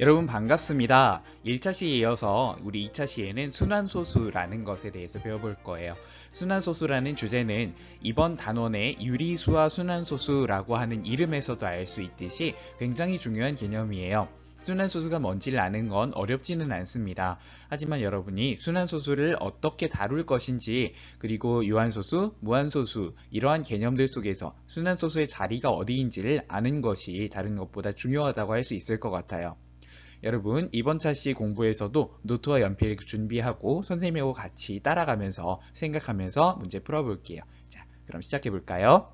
여러분 반갑습니다. 1차 시에 이어서 우리 2차 시에는 순환소수라는 것에 대해서 배워볼 거예요. 순환소수라는 주제는 이번 단원의 유리수와 순환소수라고 하는 이름에서도 알 수 있듯이 굉장히 중요한 개념이에요. 순환소수가 뭔지를 아는 건 어렵지는 않습니다. 하지만 여러분이 순환소수를 어떻게 다룰 것인지 그리고 유한소수, 무한소수 이러한 개념들 속에서 순환소수의 자리가 어디인지를 아는 것이 다른 것보다 중요하다고 할 수 있을 것 같아요. 여러분 이번 차시 공부에서도 노트와 연필 준비하고 선생님하고 같이 따라가면서 생각하면서 문제 풀어볼게요. 자, 그럼 시작해 볼까요?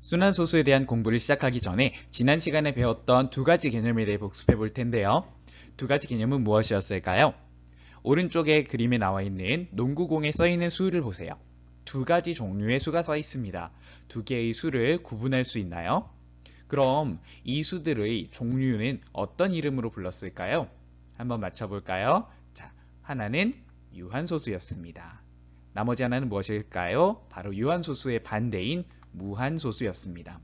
순환소수에 대한 공부를 시작하기 전에 지난 시간에 배웠던 두 가지 개념에 대해 복습해 볼 텐데요. 두 가지 개념은 무엇이었을까요? 오른쪽에 그림에 나와 있는 농구공에 써 있는 수를 보세요. 두 가지 종류의 수가 써 있습니다. 두 개의 수를 구분할 수 있나요? 그럼 이 수들의 종류는 어떤 이름으로 불렀을까요? 한번 맞춰볼까요? 자, 하나는 유한소수였습니다. 나머지 하나는 무엇일까요? 바로 유한소수의 반대인 무한소수였습니다.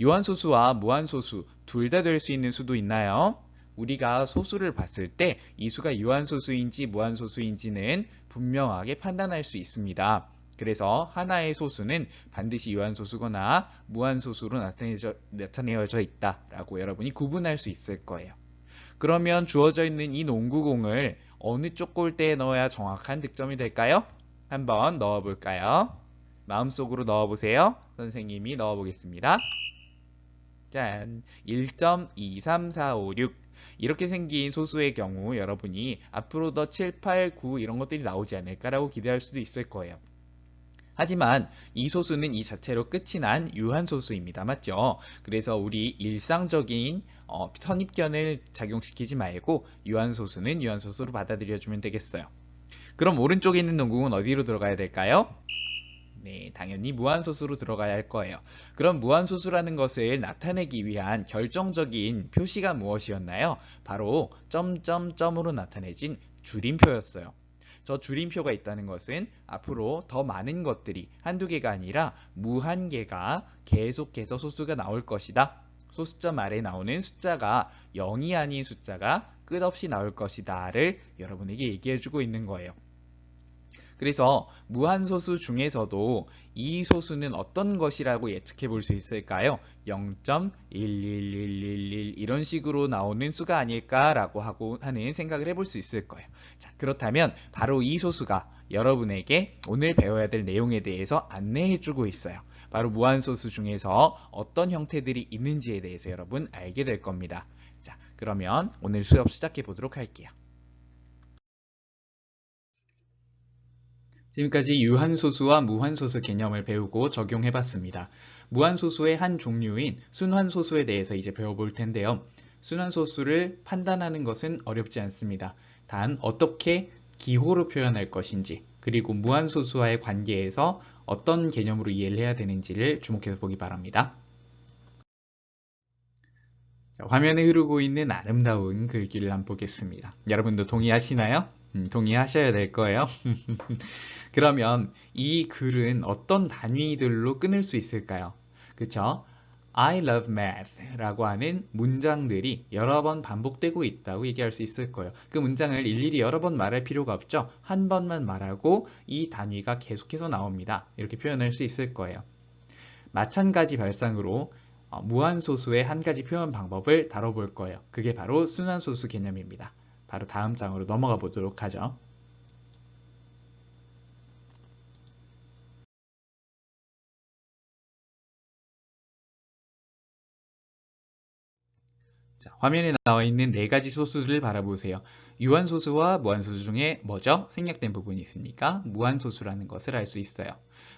유한소수와 무한소수 둘 다 될 수 있는 수도 있나요? 우리가 소수를 봤을 때 이 수가 유한소수인지 무한소수인지는 분명하게 판단할 수 있습니다. 그래서 하나의 소수는 반드시 유한소수거나 무한소수로 나타내져, 나타내어져 있다라고 여러분이 구분할 수 있을 거예요. 그러면 주어져 있는 이 농구공을 어느 쪽 골대에 넣어야 정확한 득점이 될까요? 한번 넣어볼까요? 마음속으로 넣어보세요. 선생님이 넣어보겠습니다. 짠! 1.23456 이렇게 생긴 소수의 경우 여러분이 앞으로 더 7, 8, 9 이런 것들이 나오지 않을까라고 기대할 수도 있을 거예요. 하지만 이 소수는 이 자체로 끝이 난 유한소수입니다. 맞죠? 그래서 우리 일상적인 어, 선입견을 작용시키지 말고 유한소수는 유한소수로 받아들여주면 되겠어요. 그럼 오른쪽에 있는 농구는 어디로 들어가야 될까요? 네, 당연히 무한소수로 들어가야 할 거예요. 그럼 무한소수라는 것을 나타내기 위한 결정적인 표시가 무엇이었나요? 바로 점점점으로 나타내진 줄임표였어요. 저 줄임표가 있다는 것은 앞으로 더 많은 것들이 한두 개가 아니라 무한 개가 계속해서 소수가 나올 것이다. 소수점 아래 나오는 숫자가 0이 아닌 숫자가 끝없이 나올 것이다 를 여러분에게 얘기해주고 있는 거예요. 그래서 무한소수 중에서도 이 소수는 어떤 것이라고 예측해 볼 수 있을까요? 0.11111 이런 식으로 나오는 수가 아닐까라고 하고 하는 생각을 해볼 수 있을 거예요. 자, 그렇다면 바로 이 소수가 여러분에게 오늘 배워야 될 내용에 대해서 안내해 주고 있어요. 바로 무한소수 중에서 어떤 형태들이 있는지에 대해서 여러분 알게 될 겁니다. 자, 그러면 오늘 수업 시작해 보도록 할게요. 지금까지 유한소수와 무한소수 개념을 배우고 적용해봤습니다. 무한소수의 한 종류인 순환소수에 대해서 이제 배워볼 텐데요. 순환소수를 판단하는 것은 어렵지 않습니다. 단 어떻게 기호로 표현할 것인지 그리고 무한소수와의 관계에서 어떤 개념으로 이해를 해야 되는지를 주목해서 보기 바랍니다. 자, 화면에 흐르고 있는 아름다운 글귀를 한번 보겠습니다. 여러분도 동의하시나요? 음, 동의하셔야 될 거예요. 그러면 이 글은 어떤 단위들로 끊을 수 있을까요? 그쵸? I love math 라고 하는 문장들이 여러 번 반복되고 있다고 얘기할 수 있을 거예요. 그 문장을 일일이 여러 번 말할 필요가 없죠. 한 번만 말하고 이 단위가 계속해서 나옵니다. 이렇게 표현할 수 있을 거예요. 마찬가지 발상으로 어, 무한소수의 한 가지 표현 방법을 다뤄볼 거예요. 그게 바로 순환소수 개념입니다. 바로 다음 장으로 넘어가 보도록 하죠. 화면에 나와 있는 네 가지 소수를 바라보세요. 유한소수와 무한소수 중에 뭐죠? 생략된 부분이 있으니까 무한소수라는 것을 알 수 있어요.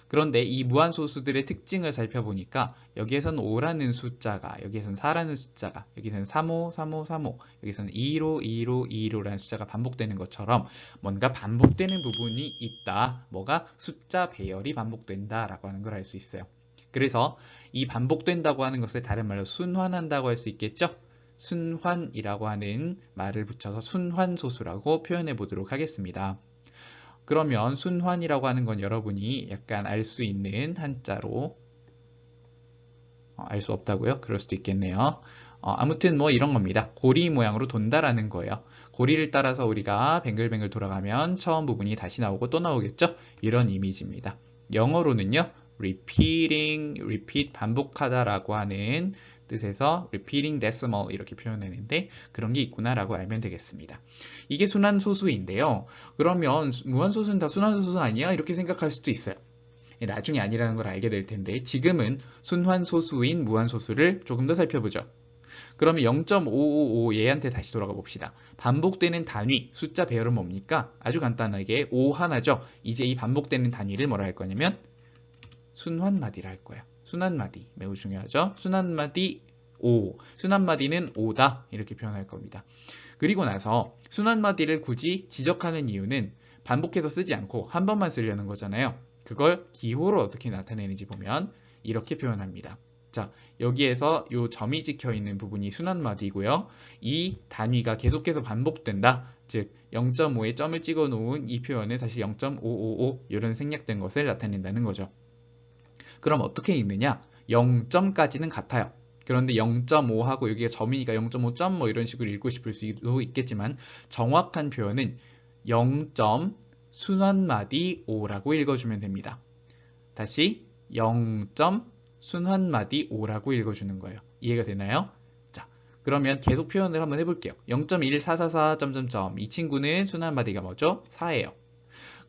그런데 이 무한소수들의 특징을 살펴보니까 여기에선 5라는 숫자가, 여기에선 4라는 숫자가, 여기서는 35, 35, 35, 여기서는 2로, 2로, 2로라는 숫자가 반복되는 것처럼 뭔가 반복되는 부분이 있다. 뭐가 숫자 배열이 반복된다 라고 하는 걸 알 수 있어요. 그래서 이 반복된다고 하는 것을 다른 말로 순환한다고 할 수 있겠죠? 순환이라고 하는 말을 붙여서 순환소수라고 표현해 보도록 하겠습니다. 그러면 순환이라고 하는 건 여러분이 약간 알 수 있는 한자로 알수 없다고요? 그럴 수도 있겠네요. 어, 아무튼 뭐 이런 겁니다. 고리 모양으로 돈다라는 거예요. 고리를 따라서 우리가 뱅글뱅글 돌아가면 처음 부분이 다시 나오고 또 나오겠죠? 이런 이미지입니다. 영어로는요. repeating, repeat, 반복하다라고 하는 뜻에서 repeating decimal 이렇게 표현했는데 그런 게 있구나라고 알면 되겠습니다. 이게 순환소수인데요. 그러면 무한소수는 다 순환소수 아니야? 이렇게 생각할 수도 있어요. 나중에 아니라는 걸 알게 될 텐데 지금은 순환소수인 무한소수를 조금 더 살펴보죠. 그러면 0.555 얘한테 다시 돌아가 봅시다. 반복되는 단위, 숫자 배열은 뭡니까? 아주 간단하게 5 하나죠. 이제 이 반복되는 단위를 뭐라 할 거냐면 순환마디라 할 거예요. 순환마디 매우 중요하죠. 순환마디 5. 순환마디는 5다 이렇게 표현할 겁니다. 그리고 나서 순환마디를 굳이 지적하는 이유는 반복해서 쓰지 않고 한 번만 쓰려는 거잖아요. 그걸 기호로 어떻게 나타내는지 보면 이렇게 표현합니다. 자, 여기에서 이 점이 찍혀 있는 부분이 순환마디고요. 이 단위가 계속해서 반복된다. 즉 0.5에 점을 찍어 놓은 이 표현은 사실 0.555 이런 생략된 것을 나타낸다는 거죠. 그럼 어떻게 읽느냐? 0점까지는 같아요. 그런데 0.5하고 여기가 점이니까 0.5점 뭐 이런 식으로 읽고 싶을 수도 있겠지만 정확한 표현은 0점 순환마디 5라고 읽어주면 됩니다. 다시 0점 순환마디 5라고 읽어주는 거예요. 이해가 되나요? 자, 그러면 계속 표현을 한번 해볼게요. 0.1444 점점점 이 친구는 순환마디가 뭐죠? 4예요.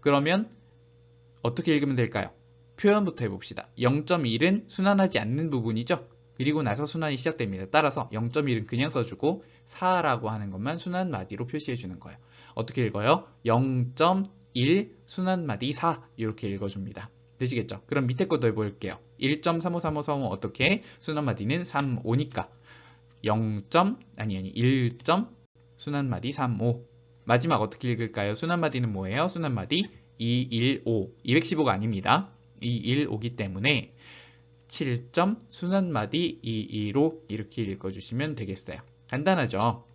그러면 어떻게 읽으면 될까요? 표현부터 해봅시다. 0.1은 순환하지 않는 부분이죠. 그리고 나서 순환이 시작됩니다. 따라서 0.1은 그냥 써주고 4라고 하는 것만 순환 마디로 표시해주는 거예요. 어떻게 읽어요? 0.1 순환 마디 4 이렇게 읽어줍니다. 되시겠죠? 그럼 밑에 것도 해볼게요. 1.353535 어떻게? 순환 마디는 35니까 0. 아니 아니 1. 순환 마디 35 마지막 어떻게 읽을까요? 순환 마디는 뭐예요? 순환 마디 215 215가 아닙니다. 215기 때문에 7점 순환마디 22로 이렇게 읽어주시면 되겠어요. 간단하죠?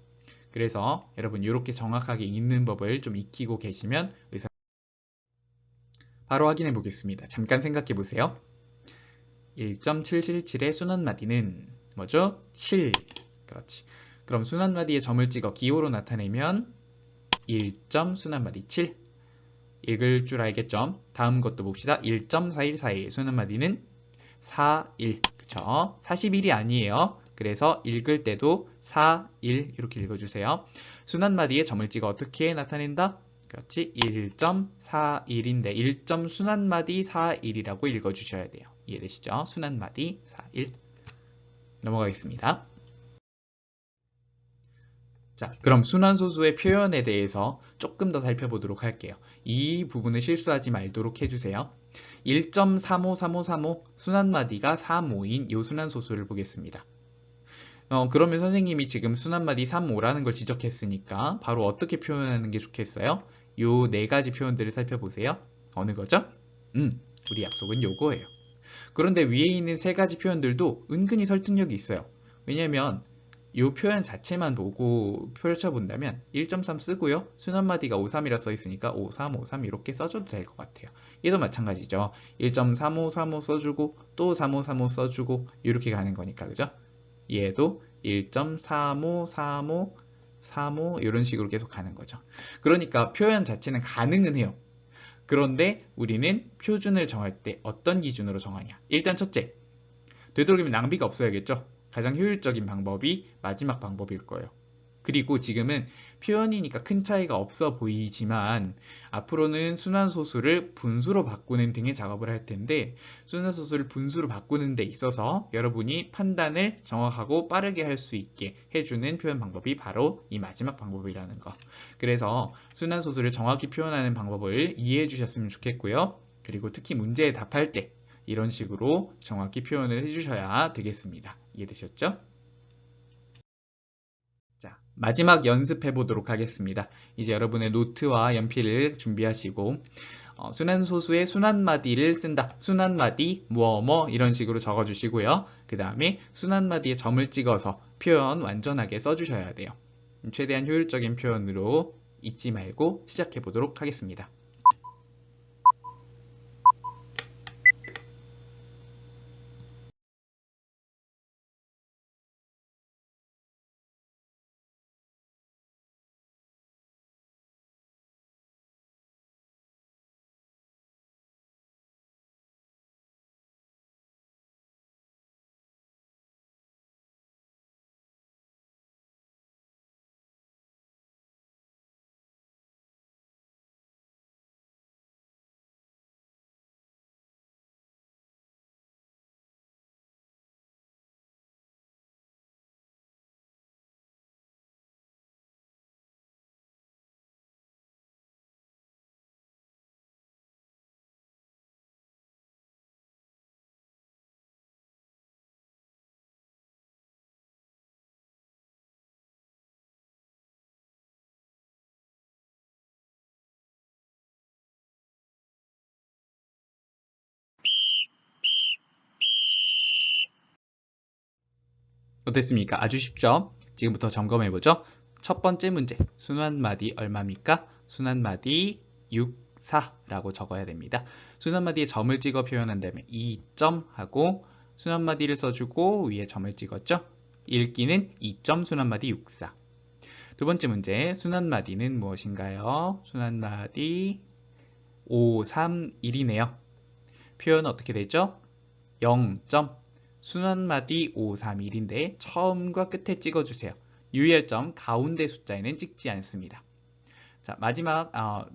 그래서 여러분 이렇게 정확하게 읽는 법을 좀 익히고 계시면 의사 바로 확인해 보겠습니다. 잠깐 생각해 보세요. 1.777의 순환마디는 뭐죠? 7. 그렇지. 그럼 순환마디에 점을 찍어 기호로 나타내면 1점 순환마디 7. 읽을 줄 알겠죠? 다음 것도 봅시다. 1.4141 순환마디는 41. 그쵸? 41이 아니에요. 그래서 읽을 때도 4, 1 이렇게 읽어주세요. 순환마디에 점을 찍어 어떻게 나타낸다? 그렇지. 1.41인데 1점 순환마디 41이라고 읽어주셔야 돼요. 이해되시죠? 순환마디 41 넘어가겠습니다. 자, 그럼 순환소수의 표현에 대해서 조금 더 살펴보도록 할게요. 이 부분을 실수하지 말도록 해주세요. 1.353535 순환마디가 3호인 이 순환소수를 보겠습니다. 어, 그러면 선생님이 지금 순환마디 3호라는 걸 지적했으니까 바로 어떻게 표현하는 게 좋겠어요? 요 네 가지 표현들을 살펴보세요. 어느 거죠? 음, 우리 약속은 요거예요. 그런데 위에 있는 세 가지 표현들도 은근히 설득력이 있어요. 왜냐면 이 표현 자체만 보고 펼쳐본다면 1.3 쓰고요. 순환마디가 53이라 써있으니까 53, 53 이렇게 써줘도 될 것 같아요. 얘도 마찬가지죠. 1.3535 써주고 또3535 써주고 이렇게 가는 거니까 그죠? 얘도 1.3535 35 이런 식으로 계속 가는 거죠. 그러니까 표현 자체는 가능은 해요. 그런데 우리는 표준을 정할 때 어떤 기준으로 정하냐? 일단 첫째, 되도록이면 낭비가 없어야겠죠. 가장 효율적인 방법이 마지막 방법일 거예요. 그리고 지금은 표현이니까 큰 차이가 없어 보이지만 앞으로는 순환소수를 분수로 바꾸는 등의 작업을 할 텐데 순환소수를 분수로 바꾸는 데 있어서 여러분이 판단을 정확하고 빠르게 할 수 있게 해주는 표현 방법이 바로 이 마지막 방법이라는 거. 그래서 순환소수를 정확히 표현하는 방법을 이해해 주셨으면 좋겠고요. 그리고 특히 문제에 답할 때 이런 식으로 정확히 표현을 해주셔야 되겠습니다. 이해되셨죠? 자, 마지막 연습해 보도록 하겠습니다. 이제 여러분의 노트와 연필을 준비하시고 어, 순환소수의 순환마디를 쓴다. 순환마디 뭐뭐 이런 식으로 적어주시고요. 그 다음에 순환마디에 점을 찍어서 표현 완전하게 써주셔야 돼요. 최대한 효율적인 표현으로 잊지 말고 시작해 보도록 하겠습니다. 어땠습니까? 아주 쉽죠? 지금부터 점검해보죠. 첫 번째 문제, 순환마디 얼마입니까? 순환마디 6, 4라고 적어야 됩니다. 순환마디에 점을 찍어 표현한 다음에 2점 하고 순환마디를 써주고 위에 점을 찍었죠? 읽기는 2점 순환마디 6, 4. 두 번째 문제, 순환마디는 무엇인가요? 순환마디 5, 3, 1이네요. 표현 어떻게 되죠? 0점. 순환마디 5, 3, 1인데 처음과 끝에 찍어주세요. 유의할 점 가운데 숫자에는 찍지 않습니다. 자 마지막 어,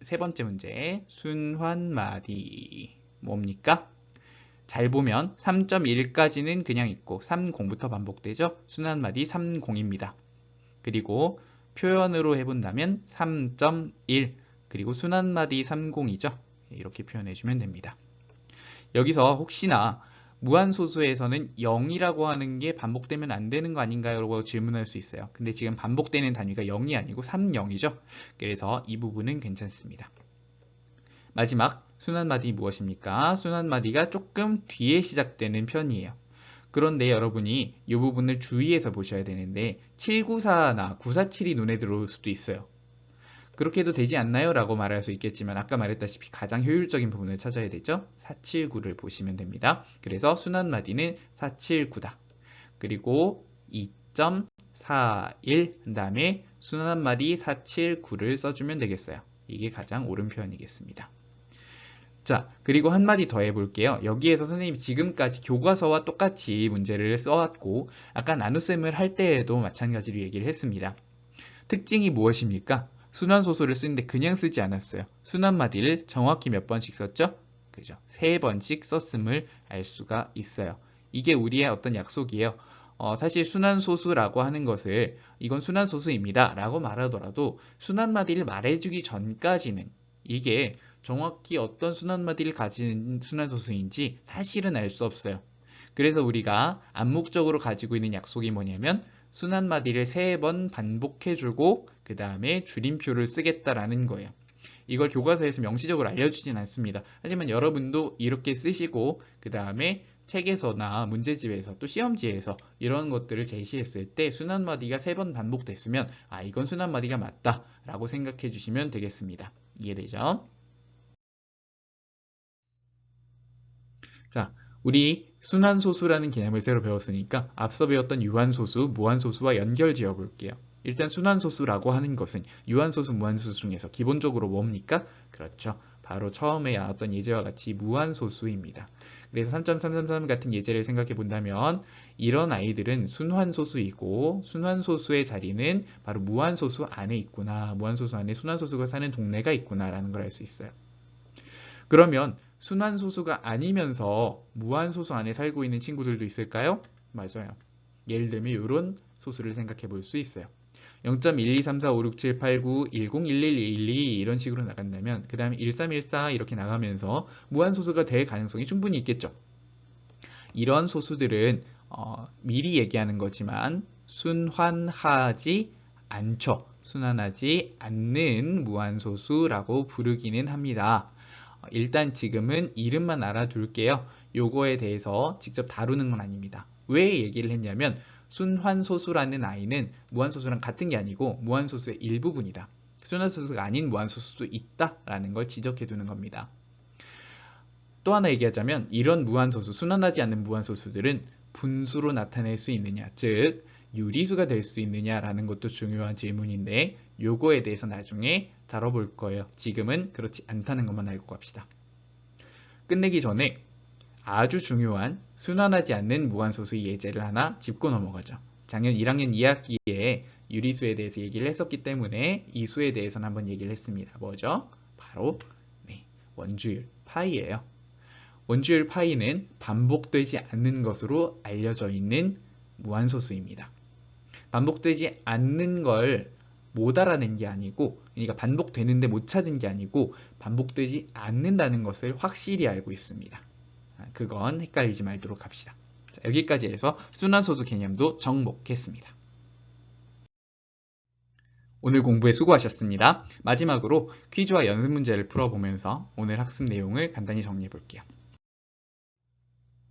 세 번째 문제 순환마디 뭡니까? 잘 보면 3.1까지는 그냥 있고 30부터 반복되죠. 순환마디 30입니다. 그리고 표현으로 해본다면 3.1 그리고 순환마디 30이죠. 이렇게 표현해주면 됩니다. 여기서 혹시나 무한소수에서는 0이라고 하는 게 반복되면 안 되는 거 아닌가요? 라고 질문할 수 있어요. 근데 지금 반복되는 단위가 0이 아니고 3, 0이죠. 그래서 이 부분은 괜찮습니다. 마지막 순환마디 무엇입니까? 순환마디가 조금 뒤에 시작되는 편이에요. 그런데 여러분이 이 부분을 주의해서 보셔야 되는데 794나 947이 눈에 들어올 수도 있어요. 그렇게 해도 되지 않나요? 라고 말할 수 있겠지만 아까 말했다시피 가장 효율적인 부분을 찾아야 되죠. 479를 보시면 됩니다. 그래서 순환 마디는 479다. 그리고 2.41 그 다음에 순환 마디 479를 써주면 되겠어요. 이게 가장 옳은 표현이겠습니다. 자, 그리고 한마디 더 해볼게요. 여기에서 선생님이 지금까지 교과서와 똑같이 문제를 써왔고 아까 나눗셈을 할 때에도 마찬가지로 얘기를 했습니다. 특징이 무엇입니까? 순환소수를 쓰는데 그냥 쓰지 않았어요. 순환 마디를 정확히 몇 번씩 썼죠? 그죠? 세 번씩 썼음을 알 수가 있어요. 이게 우리의 어떤 약속이에요. 어, 사실 순환소수라고 하는 것을 이건 순환소수입니다 라고 말하더라도 순환마디를 말해주기 전까지는 이게 정확히 어떤 순환마디를 가진 순환소수인지 사실은 알 수 없어요. 그래서 우리가 암묵적으로 가지고 있는 약속이 뭐냐면 순환마디를 세 번 반복해주고 그 다음에 줄임표를 쓰겠다라는 거예요. 이걸 교과서에서 명시적으로 알려주진 않습니다. 하지만 여러분도 이렇게 쓰시고 그 다음에 책에서나 문제집에서 또 시험지에서 이런 것들을 제시했을 때 순환마디가 세 번 반복됐으면 아 이건 순환마디가 맞다 라고 생각해 주시면 되겠습니다. 이해되죠? 자, 우리 순환소수라는 개념을 새로 배웠으니까 앞서 배웠던 유한소수, 무한소수와 연결 지어 볼게요. 일단 순환소수라고 하는 것은 유한소수, 무한소수 중에서 기본적으로 뭡니까? 그렇죠. 바로 처음에 나왔던 예제와 같이 무한소수입니다. 그래서 3.333 같은 예제를 생각해 본다면 이런 아이들은 순환소수이고 순환소수의 자리는 바로 무한소수 안에 있구나. 무한소수 안에 순환소수가 사는 동네가 있구나 라는 걸 알 수 있어요. 그러면 순환소수가 아니면서 무한소수 안에 살고 있는 친구들도 있을까요? 맞아요. 예를 들면 이런 소수를 생각해 볼 수 있어요. 0.123456789101112 이런 식으로 나간다면 그 다음에 1314 이렇게 나가면서 무한소수가 될 가능성이 충분히 있겠죠. 이런 소수들은 어, 미리 얘기하는 거지만 순환하지 않죠. 순환하지 않는 무한소수라고 부르기는 합니다. 어, 일단 지금은 이름만 알아둘게요. 요거에 대해서 직접 다루는 건 아닙니다. 왜 얘기를 했냐면 순환소수라는 아이는 무한소수랑 같은 게 아니고 무한소수의 일부분이다. 순환소수가 아닌 무한소수도 있다라는 걸 지적해 두는 겁니다. 또 하나 얘기하자면 이런 무한소수, 순환하지 않는 무한소수들은 분수로 나타낼 수 있느냐, 즉 유리수가 될 수 있느냐라는 것도 중요한 질문인데 요거에 대해서 나중에 다뤄볼 거예요. 지금은 그렇지 않다는 것만 알고 갑시다. 끝내기 전에 아주 중요한 순환하지 않는 무한소수 예제를 하나 짚고 넘어가죠. 작년 1학년 2학기에 유리수에 대해서 얘기를 했었기 때문에 이 수에 대해서는 한번 얘기를 했습니다. 뭐죠? 바로 네, 원주율 파이예요. 원주율 파이는 반복되지 않는 것으로 알려져 있는 무한소수입니다. 반복되지 않는 걸 못 알아낸 게 아니고 그러니까 반복되는데 못 찾은 게 아니고 반복되지 않는다는 것을 확실히 알고 있습니다. 그건 헷갈리지 말도록 합시다. 자, 여기까지 해서 순환소수 개념도 정복했습니다. 오늘 공부에 수고하셨습니다. 마지막으로 퀴즈와 연습 문제를 풀어보면서 오늘 학습 내용을 간단히 정리해 볼게요.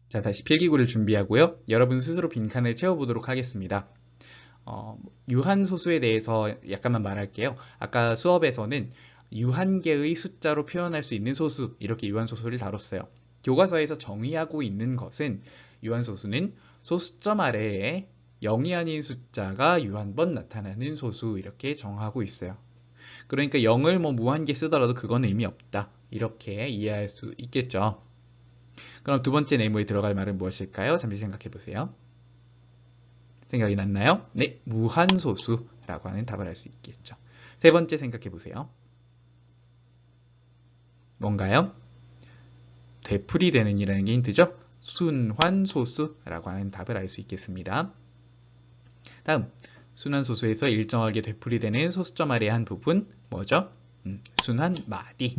자, 다시 필기구를 준비하고요. 여러분 스스로 빈칸을 채워보도록 하겠습니다. 어, 유한소수에 대해서 약간만 말할게요. 아까 수업에서는 유한계의 숫자로 표현할 수 있는 소수, 이렇게 유한소수를 다뤘어요. 교과서에서 정의하고 있는 것은 유한소수는 소수점 아래에 0이 아닌 숫자가 유한번 나타나는 소수 이렇게 정하고 있어요. 그러니까 0을 뭐 무한계 쓰더라도 그건 의미 없다. 이렇게 이해할 수 있겠죠. 그럼 두 번째 네모에 들어갈 말은 무엇일까요? 잠시 생각해 보세요. 생각이 났나요? 네, 무한소수라고 하는 답을 할 수 있겠죠. 세 번째 생각해 보세요. 뭔가요? 되풀이 되는 이라는 게 힌트죠? 순환소수라고 하는 답을 알 수 있겠습니다. 다음, 순환소수에서 일정하게 되풀이되는 소수점 아래 한 부분 뭐죠? 음, 순환마디.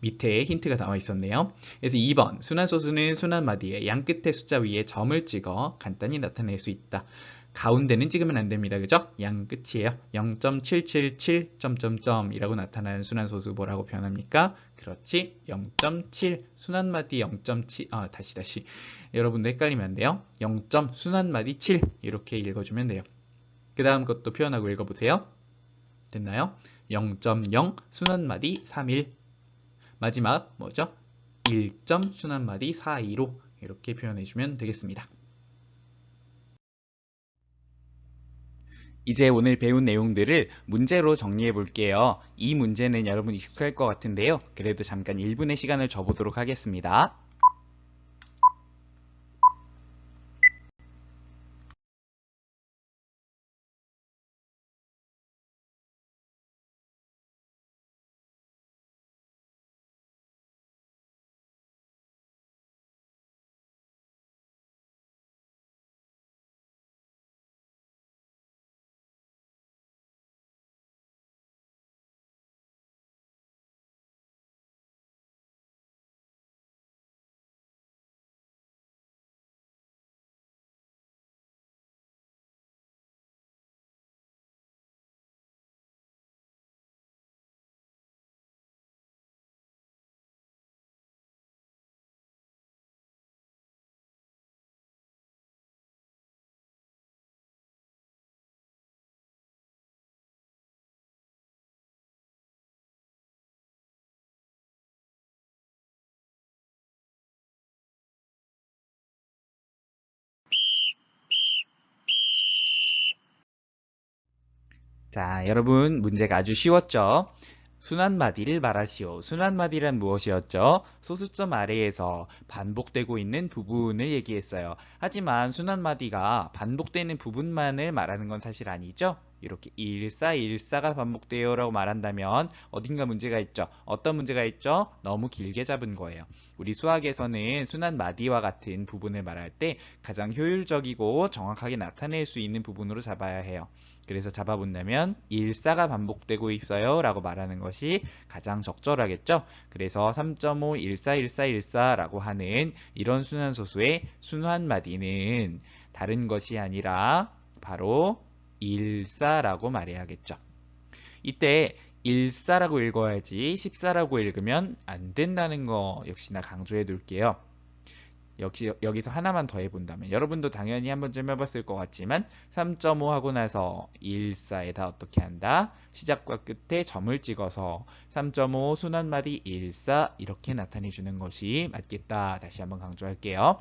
밑에 힌트가 나와 있었네요. 그래서 2번 순환소수는 순환마디에 양 끝에 숫자 위에 점을 찍어 간단히 나타낼 수 있다. 가운데는 찍으면 안 됩니다. 그죠? 양 끝이에요. 0.777 점점점이라고 나타나는 순환소수 뭐라고 표현합니까? 그렇지. 0.7 순환마디 0.7 아, 다시 다시. 여러분도 헷갈리면 안 돼요. 0. 순환마디 7 이렇게 읽어 주면 돼요. 그 다음 것도 표현하고 읽어 보세요. 됐나요? 0.0 순환마디 3일 마지막 뭐죠? 1점 순환마디 4,2로 이렇게 표현해 주면 되겠습니다. 이제 오늘 배운 내용들을 문제로 정리해 볼게요. 이 문제는 여러분 익숙할 것 같은데요. 그래도 잠깐 1분의 시간을 줘보도록 하겠습니다. 자, 여러분 문제가 아주 쉬웠죠? 순환마디를 말하시오. 순환마디란 무엇이었죠? 소수점 아래에서 반복되고 있는 부분을 얘기했어요. 하지만 순환마디가 반복되는 부분만을 말하는 건 사실 아니죠? 이렇게 일사 일사가 반복돼요 라고 말한다면 어딘가 문제가 있죠. 어떤 문제가 있죠? 너무 길게 잡은 거예요. 우리 수학에서는 순환 마디와 같은 부분을 말할 때 가장 효율적이고 정확하게 나타낼 수 있는 부분으로 잡아야 해요. 그래서 잡아본다면 일사가 반복되고 있어요 라고 말하는 것이 가장 적절하겠죠. 그래서 3.5 일사 일사 일사라고 하는 이런 순환소수의 순환마디는 다른 것이 아니라 바로 일사라고 말해야겠죠. 이때 일사라고 읽어야지 14라고 읽으면 안 된다는 거 역시나 강조해 둘게요. 역시 여기서 하나만 더 해본다면 여러분도 당연히 한 번쯤 해봤을 것 같지만 3.5 하고 나서 1사에다 어떻게 한다? 시작과 끝에 점을 찍어서 3.5 순환마디 1사 이렇게 나타내 주는 것이 맞겠다. 다시 한번 강조할게요.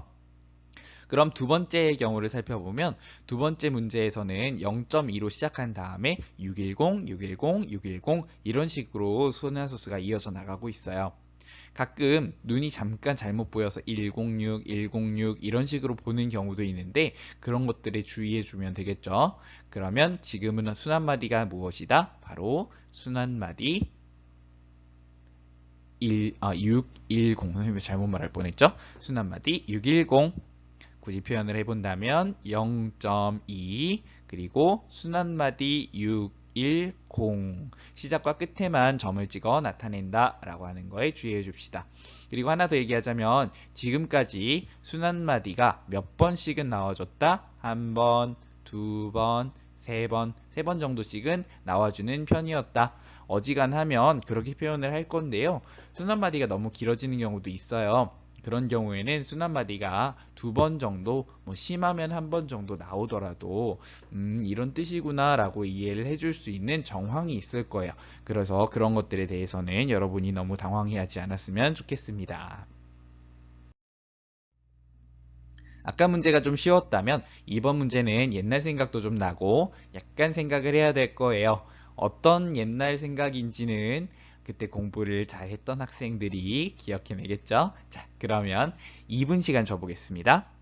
그럼 두 번째의 경우를 살펴보면 두 번째 문제에서는 0.2로 시작한 다음에 610, 610, 610 이런 식으로 순환소수가 이어져 나가고 있어요. 가끔 눈이 잠깐 잘못 보여서 106, 106 이런 식으로 보는 경우도 있는데 그런 것들에 주의해 주면 되겠죠. 그러면 지금은 순환마디가 무엇이다? 바로 순환마디 1, 아, 610 잘못 말할 뻔했죠. 순환마디 610 굳이 표현을 해본다면 0.2 그리고 순환마디 6 1, 0 시작과 끝에만 점을 찍어 나타낸다 라고 하는 거에 주의해 줍시다. 그리고 하나 더 얘기하자면 지금까지 순환마디가 몇 번씩은 나와줬다? 한 번, 두 번, 세 번, 세 번 정도씩은 나와주는 편이었다. 어지간하면 그렇게 표현을 할 건데요. 순환마디가 너무 길어지는 경우도 있어요. 그런 경우에는 순한마디가 두 번 정도, 뭐 심하면 한 번 정도 나오더라도 음, 이런 뜻이구나 라고 이해를 해줄 수 있는 정황이 있을 거예요. 그래서 그런 것들에 대해서는 여러분이 너무 당황해하지 않았으면 좋겠습니다. 아까 문제가 좀 쉬웠다면 이번 문제는 옛날 생각도 좀 나고 약간 생각을 해야 될 거예요. 어떤 옛날 생각인지는 그때 공부를 잘 했던 학생들이 기억해내겠죠? 자, 그러면 2분 시간 줘보겠습니다.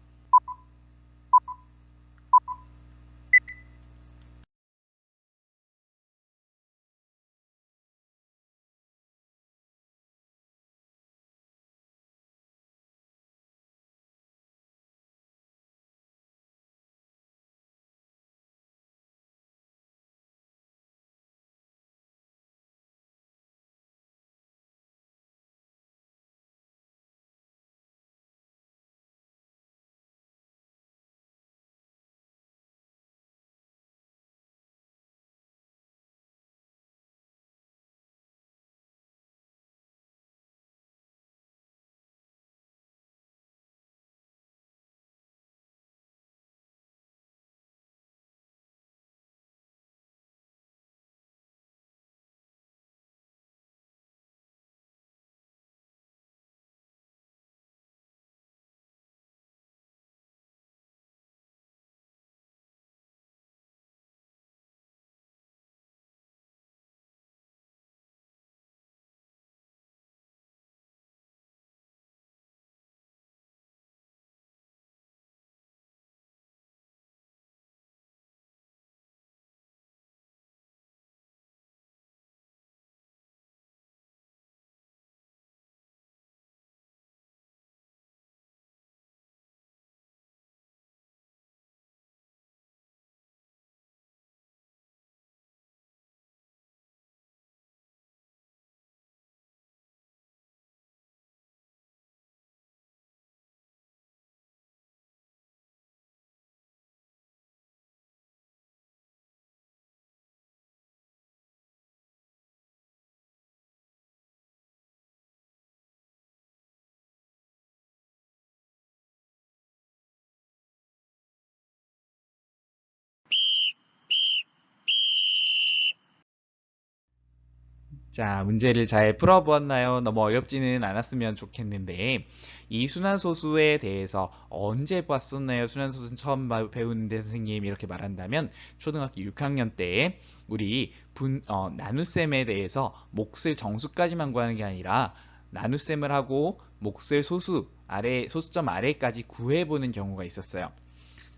자, 문제를 잘 풀어보았나요? 너무 어렵지는 않았으면 좋겠는데, 이 순환소수에 대해서 언제 봤었나요? 순환소수는 처음 배우는데 선생님 이렇게 말한다면, 초등학교 6학년 때 우리 분, 어, 나눗셈에 대해서 몫을 정수까지만 구하는 게 아니라, 나눗셈을 하고 몫을 소수, 아래, 소수점 아래까지 구해보는 경우가 있었어요.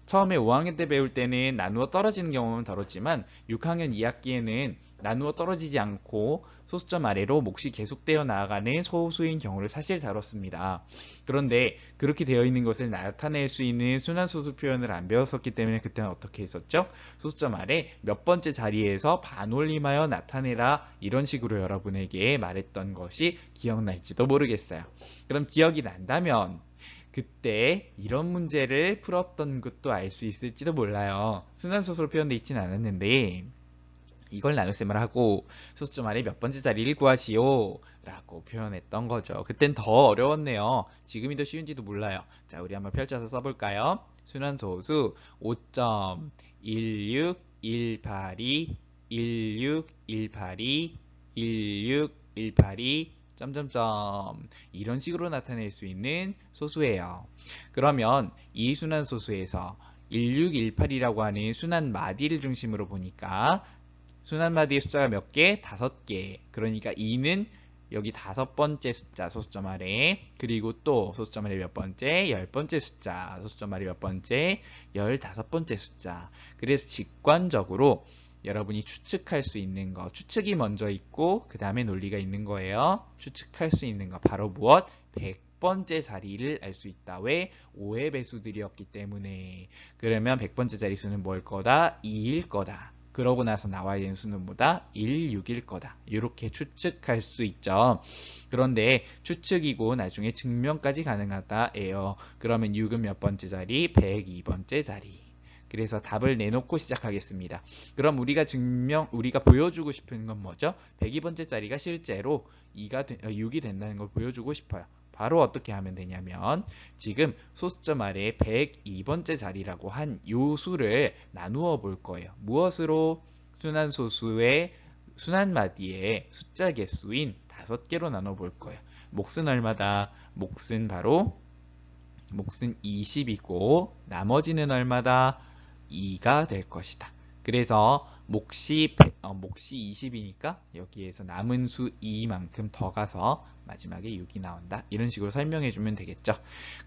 처음에 5학년 때 배울 때는 나누어 떨어지는 경우는 다뤘지만 6학년 2학기에는 나누어 떨어지지 않고 소수점 아래로 몫이 계속되어 나아가는 소수인 경우를 사실 다뤘습니다. 그런데 그렇게 되어 있는 것을 나타낼 수 있는 순환소수 표현을 안 배웠었기 때문에 그때는 어떻게 했었죠? 소수점 아래 몇 번째 자리에서 반올림하여 나타내라 이런 식으로 여러분에게 말했던 것이 기억날지도 모르겠어요. 그럼 기억이 난다면 그때 이런 문제를 풀었던 것도 알 수 있을지도 몰라요. 순환소수로 표현되어 있진 않았는데 이걸 나눗셈을 하고 아래 몇 번째 자리를 구하시오 라고 표현했던 거죠. 그땐 더 어려웠네요. 지금이 더 쉬운지도 몰라요. 자, 우리 한번 펼쳐서 써볼까요? 순환소수 5.16182 16182 16182 점점점 이런 식으로 나타낼 수 있는 소수예요. 그러면 이 순환 소수에서 1618이라고 하는 순환 마디를 중심으로 보니까 순환 마디의 숫자가 몇 개? 다섯 개. 그러니까 2는 여기 다섯 번째 숫자 소수점 아래 그리고 또 소수점 아래 몇 번째? 열 번째 숫자 소수점 아래 몇 번째? 열다섯 번째 숫자 그래서 직관적으로 여러분이 추측할 수 있는 거 추측이 먼저 있고 그 다음에 논리가 있는 거예요 추측할 수 있는 거 바로 무엇? 100번째 자리를 알 수 있다 왜? 5의 배수들이었기 때문에 그러면 100번째 자리 수는 뭘 거다? 2일 거다 그러고 나서 나와야 되는 수는 뭐다? 1, 6일 거다 이렇게 추측할 수 있죠 그런데 추측이고 나중에 증명까지 가능하다예요 그러면 6은 몇 번째 자리? 102번째 자리 그래서 답을 내놓고 시작하겠습니다. 그럼 우리가 증명, 우리가 보여주고 싶은 건 뭐죠? 102번째 자리가 실제로 2가 6이 어, 된다는 걸 보여주고 싶어요. 바로 어떻게 하면 되냐면 지금 소수점 아래 102번째 자리라고 한 요 수를 나누어 볼 거예요. 무엇으로 순환소수의 순환마디의 숫자 개수인 5개로 나눠 볼 거예요. 몫은 얼마다? 몫은 바로 몫은 20이고 나머지는 얼마다? 2가 될 것이다. 그래서 몫이, 어, 몫이 20이니까 여기에서 남은 수 2만큼 더 가서 마지막에 6이 나온다. 이런 식으로 설명해 주면 되겠죠.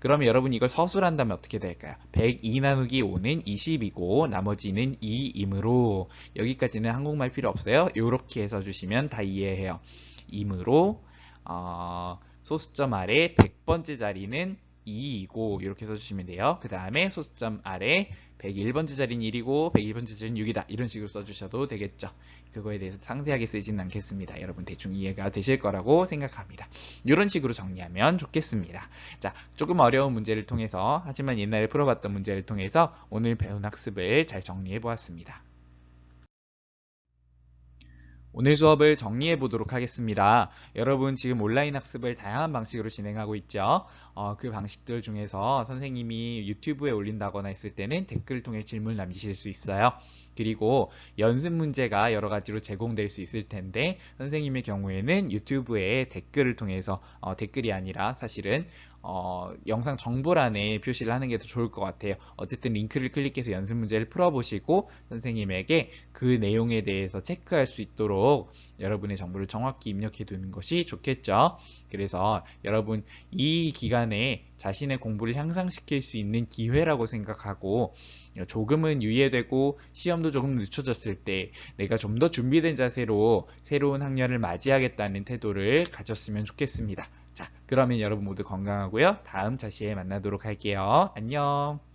그러면 여러분 이걸 서술한다면 어떻게 될까요? 102 나누기 5는 20이고 나머지는 2이므로 여기까지는 한국말 필요 없어요. 이렇게 해서 주시면 다 이해해요. 이므로 어, 소수점 아래 100번째 자리는 2이고 이렇게 써주시면 돼요. 그 다음에 소수점 아래 101번째 자리는 1이고 101번째 자리는 6이다. 이런 식으로 써주셔도 되겠죠. 그거에 대해서 상세하게 쓰지는 않겠습니다. 여러분 대충 이해가 되실 거라고 생각합니다. 이런 식으로 정리하면 좋겠습니다. 자, 조금 어려운 문제를 통해서 하지만 옛날에 풀어봤던 문제를 통해서 오늘 배운 학습을 잘 정리해 보았습니다. 오늘 수업을 정리해 보도록 하겠습니다. 여러분 지금 온라인 학습을 다양한 방식으로 진행하고 있죠. 어, 그 방식들 중에서 선생님이 유튜브에 올린다거나 했을 때는 댓글을 통해 질문을 남기실 수 있어요. 그리고 연습 문제가 여러 가지로 제공될 수 있을 텐데 선생님의 경우에는 유튜브에 댓글을 통해서 어, 댓글이 아니라 사실은 어, 영상 정보란에 표시를 하는 게 더 좋을 것 같아요. 어쨌든 링크를 클릭해서 연습 문제를 풀어보시고 선생님에게 그 내용에 대해서 체크할 수 있도록 여러분의 정보를 정확히 입력해 두는 것이 좋겠죠. 그래서 여러분 이 기간에 자신의 공부를 향상시킬 수 있는 기회라고 생각하고 조금은 유예되고 시험도 조금 늦춰졌을 때 내가 좀 더 준비된 자세로 새로운 학년을 맞이하겠다는 태도를 가졌으면 좋겠습니다. 자, 그러면 여러분 모두 건강하고요. 다음 자시에 만나도록 할게요. 안녕.